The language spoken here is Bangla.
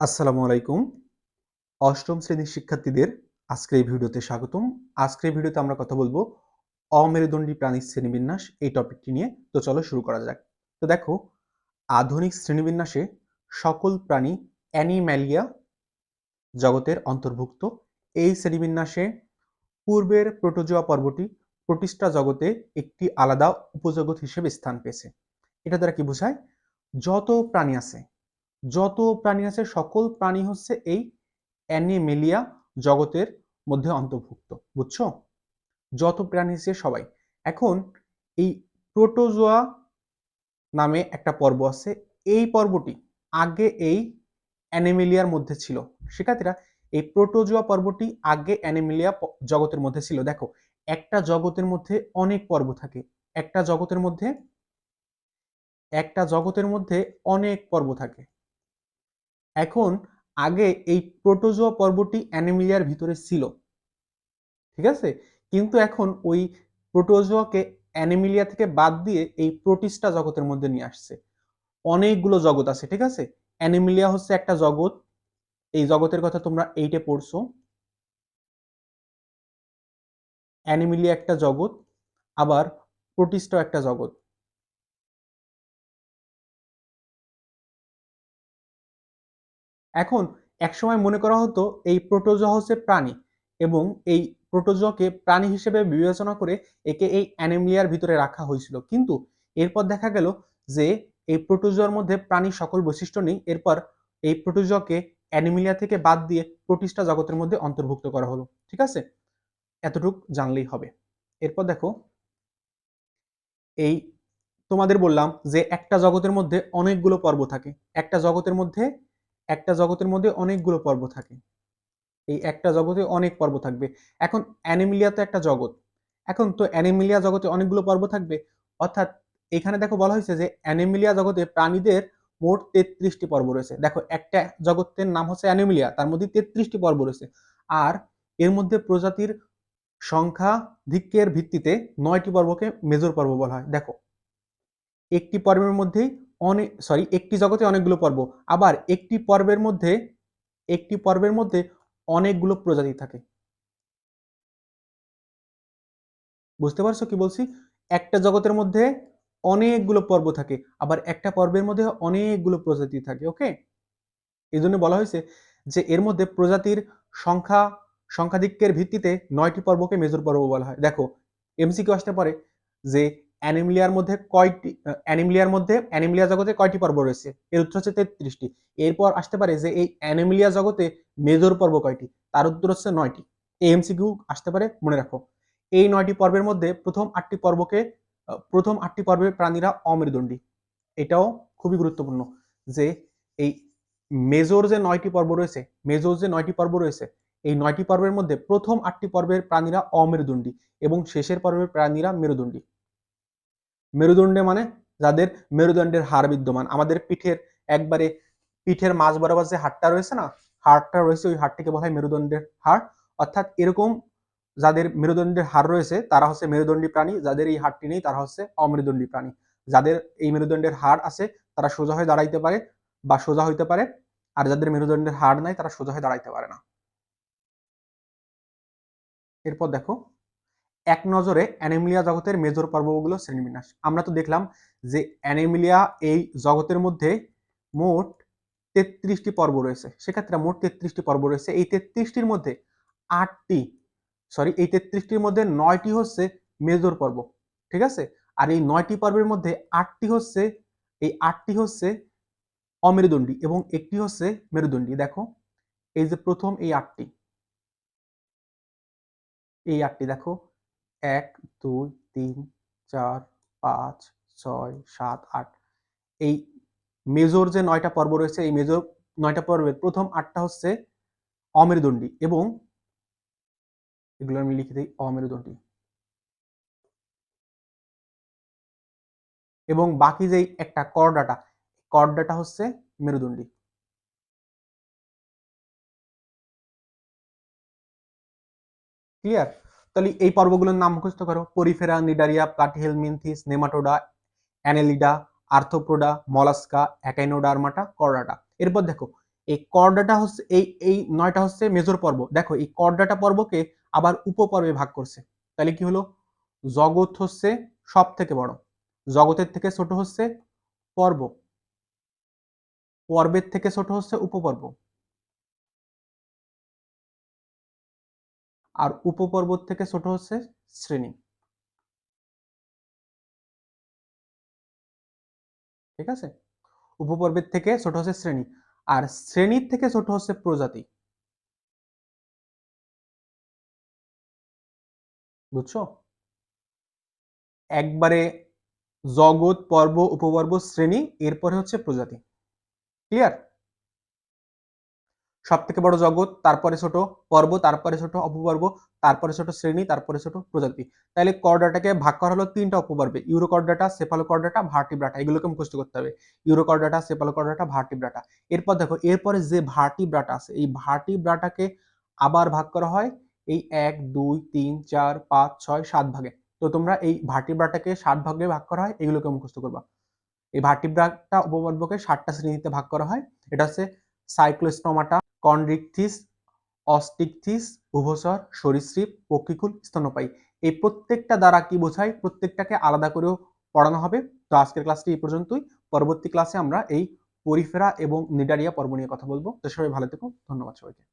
আসসালামু আলাইকুম। অষ্টম শ্রেণির শিক্ষার্থীদের আজকের এই ভিডিওতে স্বাগতম। আজকের এই ভিডিওতে আমরা কথা বলব অমেরুদণ্ডী প্রাণীর শ্রেণীবিন্যাস এই টপিকটি নিয়ে। তো চলো শুরু করা যাক। তো দেখো, আধুনিক শ্রেণীবিন্যাসে সকল প্রাণী অ্যানিম্যালিয়া জগতের অন্তর্ভুক্ত। এই শ্রেণীবিন্যাসে পূর্বের প্রোটোজোয়া পর্বটি প্রতিষ্ঠা জগতে একটি আলাদা উপজগৎ হিসেবে স্থান পেয়েছে। এটা দ্বারা কি বোঝায়? যত প্রাণী আছে যত প্রাণী আছে, সকল প্রাণী হচ্ছে এই অ্যানিমেলিয়া জগতের মধ্যে অন্তর্ভুক্ত, বুঝছ? যত প্রাণী আছে সবাই। এখন এই প্রোটোজোয়া নামে একটা পর্ব আছে। এই পর্বটি আগে এই অ্যানিমেলিয়ার মধ্যে ছিল। শিক্ষার্থীরা, এই প্রোটোজোয়া পর্বটি আগে অ্যানিমেলিয়া জগতের মধ্যে ছিল। দেখো, একটা জগতের মধ্যে অনেক পর্ব থাকে। একটা জগতের মধ্যে, একটা জগতের মধ্যে অনেক পর্ব থাকে। এখন আগে এই প্রোটোজোয়া পর্বটি অ্যানিমিলিয়ার ভিতরে ছিল। ঠিক আছে? কিন্তু এখন ওই প্রোটোজোয়াকে অ্যানিমিলিয়া থেকে বাদ দিয়ে এই প্রোটিস্টা জগতের মধ্যে নিয়ে আসছে। অনেকগুলো জগৎ আছে, ঠিক আছে? অ্যানিমিলিয়া হচ্ছে একটা জগৎ। এই জগতের কথা তোমরা এইটে পড়ছো। অ্যানিমিলিয়া একটা জগৎ, আবার প্রোটিস্টা একটা জগৎ। এখন একসময় মনে করা হতো এই প্রোটোজোয়া হচ্ছে প্রাণী এবং এই প্রোটোজোয়াকে প্রাণী হিসেবে বিবেচনা করে একে এই অ্যানিমিলিয়ার ভিতরে রাখা হয়েছিল। কিন্তু এরপর দেখা গেল যে এই প্রোটোজোয়ার মধ্যে প্রাণীর সকল বৈশিষ্ট্য নেই। এরপর এই প্রোটোজোয়াকে অ্যানিমিলিয়া থেকে বাদ দিয়ে প্রোটিস্টা জগতের মধ্যে অন্তর্ভুক্ত করা হলো। ঠিক আছে? এতটুক জানলেই হবে। এরপর দেখো, এই তোমাদের বললাম যে একটা জগতের মধ্যে অনেকগুলো পর্ব থাকে। একটা জগতের মধ্যে একটা জগতের মধ্যে অনেকগুলো পর্ব থাকে। এই একটা জগতে অনেক পর্ব থাকবে। এখন অ্যানিমিলিয়া তো একটা জগৎ। এখন তো অ্যানিমিলিয়া জগতে অনেকগুলো পর্ব থাকবে। অর্থাৎ এখানে দেখো বলা হয়েছে যে অ্যানিমিলিয়া জগতে প্রাণীদের মোট তেত্রিশটি পর্ব রয়েছে। দেখো একটা জগতের নাম হচ্ছে অ্যানিমিলিয়া, তার মধ্যে তেত্রিশটি পর্ব রয়েছে। আর এর মধ্যে প্রজাতির সংখ্যা ধিক্যের ভিত্তিতে নয়টি পর্বকে মেজর পর্ব বলা হয়। দেখো, একটি পর্বের মধ্যেই অনেক সরি একটি জগতে অনেকগুলো পর্ব। আবার একটি পর্বের মধ্যে, একটি পর্বের মধ্যে অনেকগুলো প্রজাতি থাকে। বুঝতে পারছ কি বলছি? একটা জগতের মধ্যে অনেকগুলো পর্ব থাকে, আবার একটা পর্বের মধ্যে অনেকগুলো প্রজাতি থাকে, ওকে? এই জন্য বলা হয়েছে যে এর মধ্যে প্রজাতির সংখ্যা, সংখ্যাধিক্যের ভিত্তিতে নয়টি পর্বকে মেজর পর্ব বলা হয়। দেখো এমসিকিউ আসতে পারে যে অ্যানিমিলিয়ার মধ্যে কয়টি, অ্যানিমিলিয়ার মধ্যে, অ্যানিমিলিয়া জগতে কয়টি পর্ব রয়েছে? এর উত্তর হচ্ছে তেত্রিশটি। এরপর আসতে পারে যে এই অ্যানিমিলিয়া জগতে মেজর পর্ব কয়টি? তার উত্তর হচ্ছে নয়টি। এই এমসিকিউ আসতে পারে, মনে রাখো। এই নয়টি পর্বের মধ্যে প্রথম আটটি পর্বকে প্রথম আটটি পর্বের প্রাণীরা অমেরুদণ্ডী এটাও খুবই গুরুত্বপূর্ণ যে এই মেজর যে নয়টি পর্ব রয়েছে, মেজর যে নয়টি পর্ব রয়েছে, এই নয়টি পর্বের মধ্যে প্রথম আটটি পর্বের প্রাণীরা অমেরুদণ্ডী এবং শেষের পর্বের প্রাণীরা মেরুদণ্ডী। মেরুদণ্ডে মানে যাদের মেরুদণ্ডের হাড় বিদ্যমান। আমাদের পিঠের একবারে পিঠের মাঝ বরাবর যে হাড়টা রয়েছে না হাড়টা রয়েছে ওই হাড়টিকে বলা হয় মেরুদণ্ডের হাড় অর্থাৎ এরকম যাদের মেরুদণ্ডের হাড় রয়েছে, তারা হচ্ছে মেরুদণ্ডী প্রাণী, যাদের এই হাড়টি নেই, তারা হচ্ছে অমেরুদণ্ডী প্রাণী। যাদের এই মেরুদণ্ডের হাড় আছে, তারা সোজা হয়ে দাঁড়াইতে পারে বা সোজা হইতে পারে, আর যাদের মেরুদণ্ডের হাড় নাই, তারা সোজা হয়ে দাঁড়াইতে পারে না। এরপর দেখো এক নজরে অ্যানিমিলিয়া জগতের মেজর পর্বগুলো শ্রেণীবিন্যাস। আমরা তো দেখলাম যে অ্যানেমিলিয়া এই জগতের মধ্যে মোট তেত্রিশটি পর্ব রয়েছে। সেক্ষেত্রে মোট তেত্রিশটি পর্ব রয়েছে। এই তেত্রিশটির মধ্যে আটটি সরি এই তেত্রিশটির মধ্যে নয়টি হচ্ছে মেজর পর্ব, ঠিক আছে? আর এই নয়টি পর্বের মধ্যে আটটি হচ্ছে, এই আটটি হচ্ছে অমেরুদণ্ডী এবং একটি হচ্ছে মেরুদণ্ডী। দেখো, এই যে প্রথম এই আটটি এই আটটি দেখো এক, দুই, তিন, চার, পাঁচ, ছয়, সাত, আট। এই মেজর যে নয়টা পর্ব রয়েছে, এই মেজর নয়টা পর্বের প্রথম আটটা হচ্ছে অমেরুদণ্ডী এবং এগুলো আমি লিখে দিই, অমেরুদণ্ডী। এবং বাকি যেই একটা করডাটা করডাটা হচ্ছে মেরুদণ্ডী। ক্লিয়ার? তাহলে এই পর্বগুলোর নাম মুখস্থ করো। Porifera, Cnidaria Platyhelminthes, Nematoda, Annelida Arthropoda Mollusca Echinodermata Chordata. এরপর দেখো, এই কর্ডাটা হচ্ছে, এই এই নয়টা হচ্ছে মেজর পর্ব। দেখো, এই কর্ডাটা পর্বকে আবার উপপর্বে ভাগ করছে। তাহলে কি হলো? জগৎ হচ্ছে সব থেকে বড়। জগতের থেকে ছোট হচ্ছে পর্ব। পর্বের থেকে ছোট হচ্ছে উপপর্ব। আর উপপর্বত থেকে ছোট হচ্ছে শ্রেণি। ঠিক আছে? উপপর্বের থেকে ছোট হচ্ছে শ্রেণি আর শ্রেণির থেকে ছোট হচ্ছে প্রজাতি। বুঝছ? একবারে জগৎ, পর্ব, উপপর্ব, শ্রেণি, এরপরে হচ্ছে প্রজাতি। ক্লিয়ার সব থেকে বড় জগৎ, তারপরে ছোট পর্ব, তারপরে ছোট অপপর্ব তারপরে ছোট শ্রেণি, তারপরে ছোট প্রজাতি। তাহলে কর্ডাটাকে ভাগ করা হলো তিনটা উপপর্বে। Urochordata Cephalochordata Vertebrata. এগুলোকে মুখস্থ করতে হবে। Urochordata Cephalochordata Vertebrata. এরপর দেখো, এরপরে যে ভার্টিব্রাটা আছে, এই ভার্টিব্রাটাকে আবার ভাগ করা হয় এই এক, দুই, তিন, চার, পাঁচ, ছয়, সাত ভাগে। তো তোমরা এই ভার্টিব্রাটাকে সাত ভাগে ভাগ করা হয়, এগুলোকে মুখস্থ করবা। এই ভার্টিব্রাটা উপপর্বকে সাতটা শ্রেণীতে ভাগ করা হয়। এটা হচ্ছে সাইক্লোস্টোমাটা কন্ড্রিকথিস, অস্টিকথিস, উভচর, সরীসৃপ, পক্ষীকুল, স্তন্যপায়ী। এই প্রত্যেকটা দ্বারা কি বোঝায়? প্রত্যেকটাকে আলাদা করেও পড়ানো হবে। তো আজকের ক্লাসটি এই পর্যন্তই। পরবর্তী ক্লাসে আমরা এই পরিফেরা এবং নিডারিয়া পর্ব নিয়ে কথা বলব। তো সবাই ভালো থেকো। ধন্যবাদ সবাইকে।